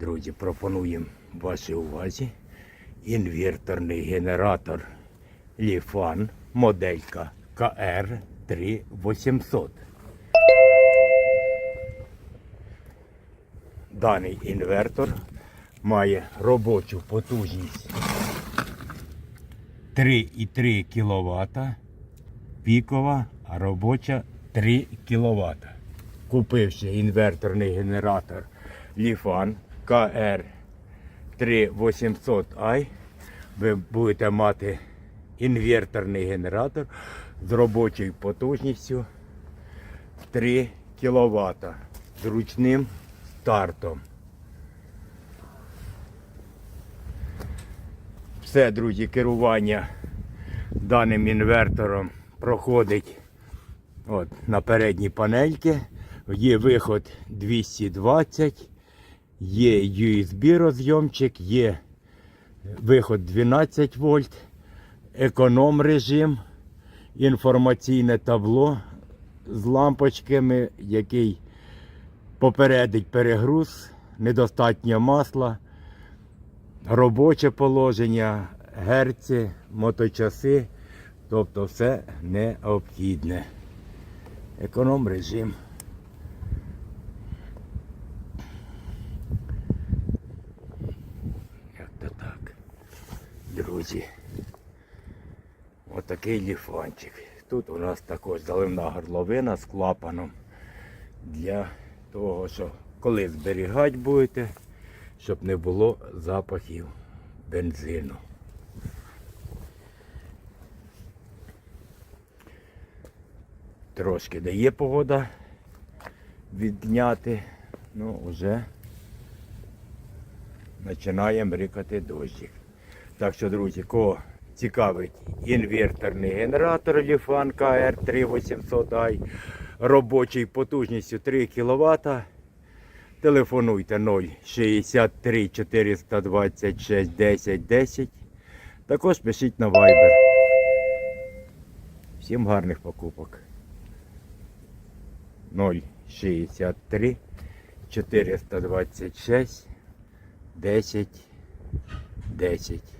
Друзі, пропонуємо вашій увазі інверторний генератор Ліфан моделька КР 3800. Даний інвертор має робочу потужність 3,3 кВт, пікова, а робоча 3 кВт. Купивши інверторний генератор Lifan KR 3800i, ви будете мати інверторний генератор з робочою потужністю 3 кВт з ручним стартом. Все, друзі, керування даним інвертором проходить от, на передній панельки. Є виход 220, є USB розйомчик, є виход 12 вольт, економ режим, інформаційне табло з лампочками, який попередить перегруз, недостатньо масла, робоче положення, герці, моточаси, тобто все необхідне. Економ режим. Друзі. Отакий ліфанчик. Тут у нас також заливна горловина з клапаном для того, що коли зберігати будете, щоб не було запахів бензину. Трошки дає погода відняти, ну вже починає мрикати дощик. Так що, друзі, кого цікавить інверторний генератор Lifan KR 3800i робочою потужністю 3 кВт, телефонуйте 063 426 10 10. Також пишіть на Viber. Всім гарних покупок. 063 426 10 10.